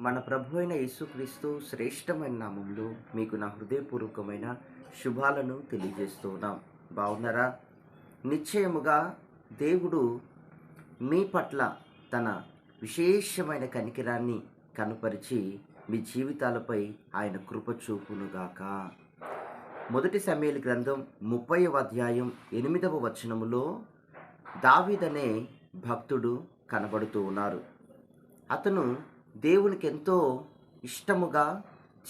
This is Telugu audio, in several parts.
మన ప్రభు అయిన యేసుక్రీస్తు శ్రేష్టమైన నామంలో మీకు నా హృదయపూర్వకమైన శుభాలను తెలియజేస్తూ ఉన్నాం. బాగున్నారా? నిశ్చయముగా దేవుడు మీ పట్ల తన విశేషమైన కనికిరాన్ని కనుపరిచి మీ జీవితాలపై ఆయన కృప చూపునుగాక. మొదటి సమయాల గ్రంథం ముప్పైవ అధ్యాయం ఎనిమిదవ వచనములో దావీదనే భక్తుడు కనబడుతూ ఉన్నారు. అతను దేవునికి ఎంతో ఇష్టముగా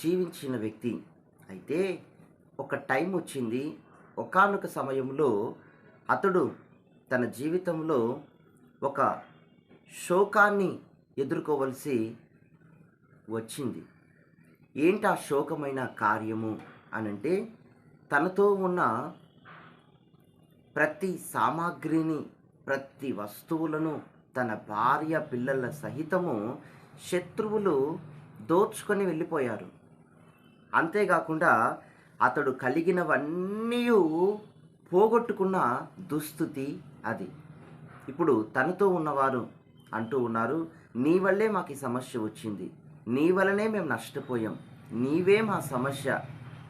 జీవించిన వ్యక్తి. అయితే ఒక టైం వచ్చింది. ఒకానొక సమయంలో అతడు తన జీవితంలో ఒక శోకాన్ని ఎదుర్కోవలసి వచ్చింది. ఏంటి ఆ శోకమైన కార్యము అనంటే తనతో ఉన్న ప్రతి సామాగ్రిని ప్రతి వస్తువులను తన భార్య పిల్లల సహితము శత్రువులు దోచుకొని వెళ్ళిపోయారు. అంతేకాకుండా అతడు కలిగినవన్నీ పోగొట్టుకున్న దుస్థితి అది. ఇప్పుడు తనతో ఉన్నవారు అంటూ ఉన్నారు నీ వల్లే మాకు ఈ సమస్య వచ్చింది. నీ వలనే మేము నష్టపోయాం. నీవే మా సమస్య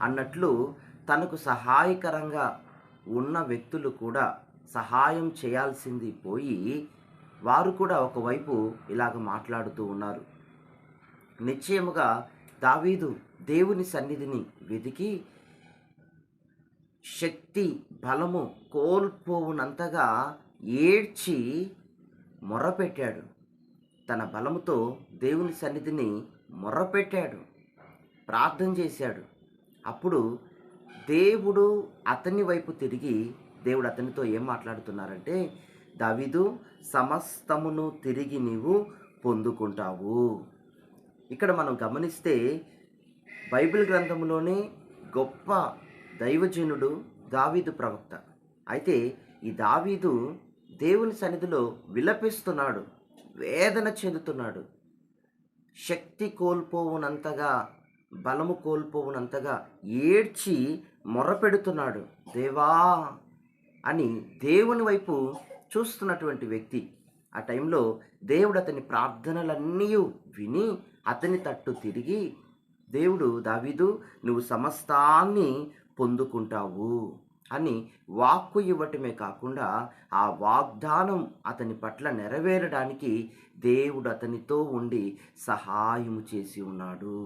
అన్నట్లు తనకు సహాయకరంగా ఉన్న వ్యక్తులు కూడా సహాయం చేయాల్సింది పోయి వారు కూడా ఒకవైపు ఇలాగ మాట్లాడుతూ ఉన్నారు. నిశ్చయముగా దావీదు దేవుని సన్నిధిని వెతికి శక్తి బలము కోల్పోవునంతగా ఏడ్చి మొర్రపెట్టాడు తన బలముతో దేవుని సన్నిధిని మొర్రపెట్టాడు ప్రార్థన చేశాడు. అప్పుడు దేవుడు అతని వైపు తిరిగి దేవుడు అతనితో ఏం మాట్లాడుతున్నారంటే దావీదు సమస్తమును తిరిగి నీవు పొందుకుంటావు. ఇక్కడ మనం గమనిస్తే బైబిల్ గ్రంథంలోనే గొప్ప దైవజనుడు దావీదు ప్రవక్త. అయితే ఈ దావీదు దేవుని సన్నిధిలో విలపిస్తున్నాడు వేదన చెందుతున్నాడు. శక్తి కోల్పోవునంతగా బలము కోల్పోవునంతగా ఏడ్చి మొరపెడుతున్నాడు. దేవా అని దేవుని వైపు చూస్తున్నటువంటి వ్యక్తి ఆ టైంలో దేవుడు అతని ప్రార్థనలన్నీ విని అతని తట్టు తిరిగి దేవుడు దావీదు నువ్వు సమస్తాన్ని పొందుకుంటావు అని వాక్కు ఇవ్వటమే కాకుండా ఆ వాగ్దానం అతని పట్ల నెరవేరడానికి దేవుడు అతనితో ఉండి సహాయము చేసి ఉన్నాడు.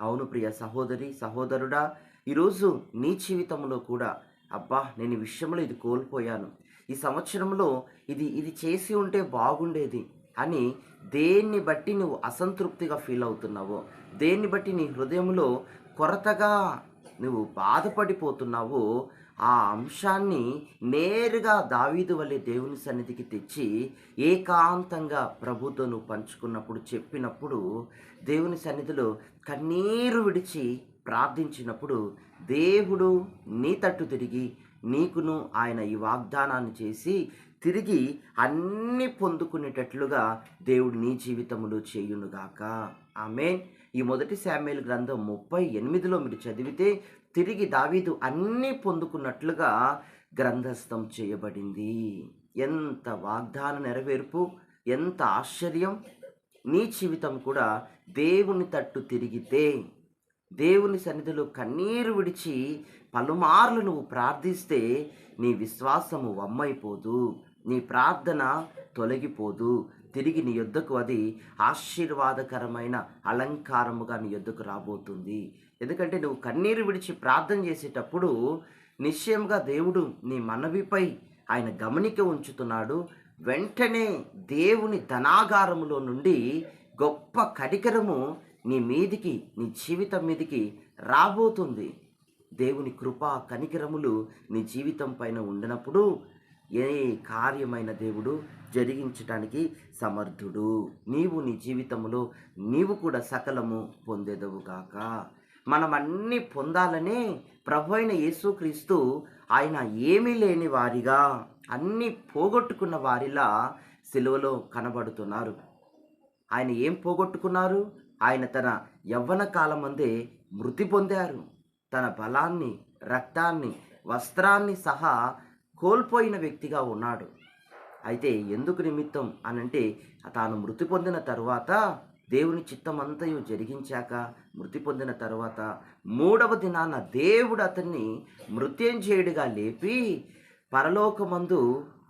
అవును ప్రియ సహోదరి సహోదరుడా ఈరోజు నీ జీవితంలో కూడా అబ్బా నేను విషయంలో ఇది కోల్పోయాను. ఈ సంవత్సరంలో ఇది ఇది చేసి ఉంటే బాగుండేది అని దేన్ని బట్టి నువ్వు అసంతృప్తిగా ఫీల్ అవుతున్నావో దేన్ని బట్టి నీ హృదయంలో కొరతగా నువ్వు బాధపడిపోతున్నావో ఆ అంశాన్ని నేరుగా దావీదు వల్లే దేవుని సన్నిధికి తెచ్చి ఏకాంతంగా ప్రభుతో నువ్వు పంచుకున్నప్పుడు చెప్పినప్పుడు దేవుని సన్నిధిలో కన్నీరు విడిచి ప్రార్థించినప్పుడు దేవుడు నీ తట్టు తిరిగి నీకును ఆయన ఈ వాగ్దానాన్ని చేసి తిరిగి అన్ని పొందుకునేటట్లుగా దేవుడు నీ జీవితంలో చేయునుగాక. ఆమె ఈ మొదటి శామ్యుల గ్రంథం ముప్పై ఎనిమిదిలో మీరు చదివితే తిరిగి దావీదు అన్నీ పొందుకున్నట్లుగా గ్రంథస్థం చేయబడింది. ఎంత వాగ్దాన నెరవేర్పు ఎంత ఆశ్చర్యం. నీ జీవితం కూడా దేవుని తట్టు తిరిగితే. దేవుని సన్నిధిలో కన్నీరు విడిచి పలుమార్లు నువ్వు ప్రార్థిస్తే నీ విశ్వాసము వమ్మైపోదు నీ ప్రార్థన తొలగిపోదు. తిరిగి నీ యొద్దకు అది ఆశీర్వాదకరమైన అలంకారముగా నీ యొద్దకు రాబోతుంది. ఎందుకంటే నువ్వు కన్నీరు విడిచి ప్రార్థన చేసేటప్పుడు నిశ్చయంగా దేవుడు నీ మనవిపై ఆయన గమనిక ఉంచుతున్నాడు. వెంటనే దేవుని ధనాగారములో నుండి గొప్ప కడికరము నీ మీదికి నీ జీవితం మీదికి రాబోతుంది. దేవుని కృప కనికరములు నీ జీవితం పైన ఉండినప్పుడు ఏ కార్యమైన దేవుడు జరిగించటానికి సమర్థుడు. నీవు నీ జీవితంలో నీవు కూడా సకలము పొందేదవుగాక మనం అన్నీ పొందాలనే ప్రభు అయిన యేసుక్రీస్తు ఆయన ఏమీ లేని వారిగా అన్నీ పోగొట్టుకున్న వారిలా సిలువలో కనబడుతున్నారు. ఆయన ఏం పోగొట్టుకున్నారు? ఆయన తన యవ్వన కాలమందే మృతి పొందారు. తన బలాన్ని రక్తాన్ని వస్త్రాన్ని సహా కోల్పోయిన వ్యక్తిగా ఉన్నాడు. అయితే ఎందుకు నిమిత్తం అనంటే తాను మృతి పొందిన తరువాత దేవుని చిత్తమంతయు జరిగించాక మృతి పొందిన తర్వాత మూడవ దినాన దేవుడు అతన్ని మృత్యుంజయుడిగా లేపి పరలోకమందు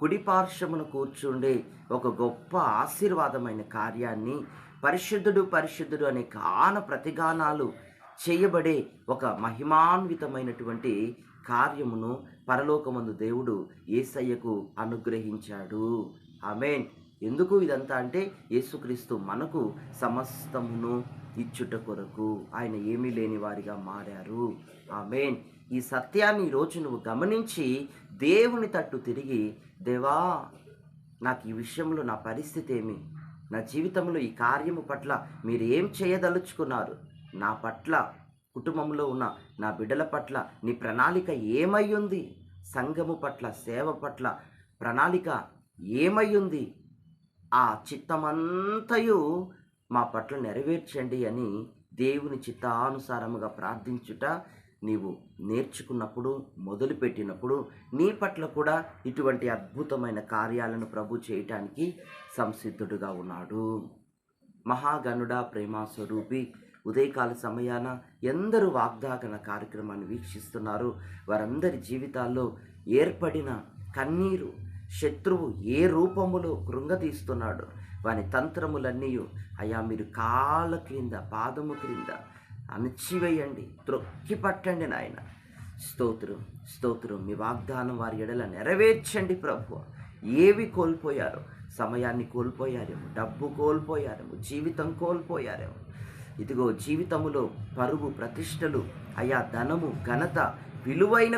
కుడిపార్శ్వమును కూర్చుండే ఒక గొప్ప ఆశీర్వాదమైన కార్యాన్ని పరిశుద్ధుడు పరిశుద్ధుడు అనే గాన ప్రతిగానాలు చేయబడే ఒక మహిమాన్వితమైనటువంటి కార్యమును పరలోకమందు దేవుడు ఏసయ్యకు అనుగ్రహించాడు. ఆమెన్. ఎందుకు ఇదంతా అంటే యేసుక్రీస్తు మనకు సమస్తమును ఇచ్చుట కొరకు ఆయన ఏమీ లేని వారిగా మారారు. ఆమెన్. ఈ సత్యాన్ని ఈరోజు నువ్వు గమనించి దేవుని తట్టు తిరిగి దేవా నాకు ఈ విషయంలో నా పరిస్థితి ఏమి? నా జీవితంలో ఈ కార్యము పట్ల మీరు ఏం చేయదలుచుకున్నారు? నా పట్ల కుటుంబంలో ఉన్న నా బిడ్డల పట్ల నీ ప్రణాళిక ఏమై ఉంది సంఘము పట్ల సేవ పట్ల ప్రణాళిక ఏమై ఉంది ఆ చిత్తమంతయు మా పట్ల నెరవేర్చండి అని దేవుని చిత్తానుసారముగా ప్రార్థించుట నీవు నేర్చుకున్నప్పుడు మొదలుపెట్టినప్పుడు నీ పట్ల కూడా ఇటువంటి అద్భుతమైన కార్యాలను ప్రభు చేయటానికి సంసిద్ధుడుగా ఉన్నాడు. మహాగనుడ ప్రేమ స్వరూపి ఉదయకాల సమయాన ఎందరూ వాగ్దాగన కార్యక్రమాన్ని వీక్షిస్తున్నారు. వారందరి జీవితాల్లో ఏర్పడిన కన్నీరు శత్రువు ఏ రూపములో కృంగతీస్తున్నాడు వాని తంత్రములన్నీ అయా మీరు కాళ్ళ క్రింద పాదము క్రింద అణచివేయండి త్రొక్కి పట్టండి నాయన. స్తోత్రం స్తోత్రం మీ వాగ్దానం వారి ఎడల నెరవేర్చండి ప్రభు. ఏవి కోల్పోయారో సమయాన్ని కోల్పోయారేమో డబ్బు కోల్పోయారేమో జీవితం కోల్పోయారేమో. ఇదిగో జీవితములో పరువు ప్రతిష్టలు అయా ధనము ఘనత విలువైన